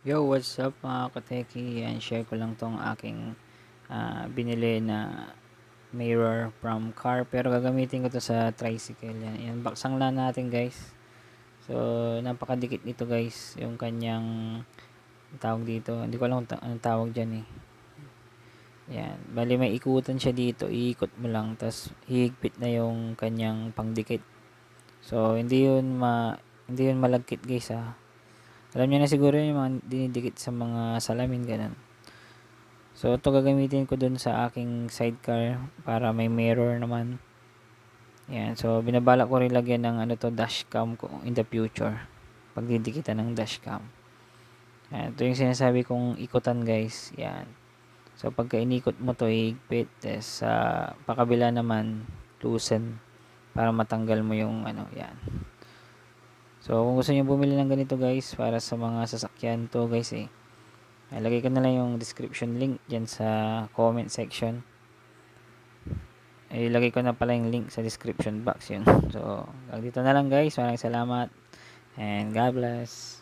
Yo, what's up mga kateki? Yan, share ko lang tong aking ah, binili na mirror from car. Pero gagamitin ko to sa tricycle. Yan, yan baksang lang natin guys. So, napakadikit nito guys. Yung kanyang tawag dito. Hindi ko alam kung ta- anong tawag dyan eh. Yan. Bali may ikutan siya dito. Iikot mo lang. Tapos hihigpit na yung kanyang pangdikit. So, hindi yun ma hindi yun malagkit guys ah. Alam niyo na siguro yung mga dinidikit sa mga salamin, ganun. So, ito gagamitin ko dun sa aking sidecar para may mirror naman. Yan. So, binabala ko rin lagyan ng ano to, dashcam ko in the future. Pagdidikitan ng dashcam. Yan. Ito yung sinasabi kong ikutan, guys. Yan. So, pagka inikot mo to, higpit. Tapos, sa pakabila naman, loosen para matanggal mo yung ano, yan. So, kung gusto niyo bumili ng ganito guys, para sa mga sasakyan to guys eh. Ilagay ko na lang yung description link dyan sa comment section. Ilagay ko na pala yung link sa description box yun. So, dito na lang guys. Maraming salamat. And God bless.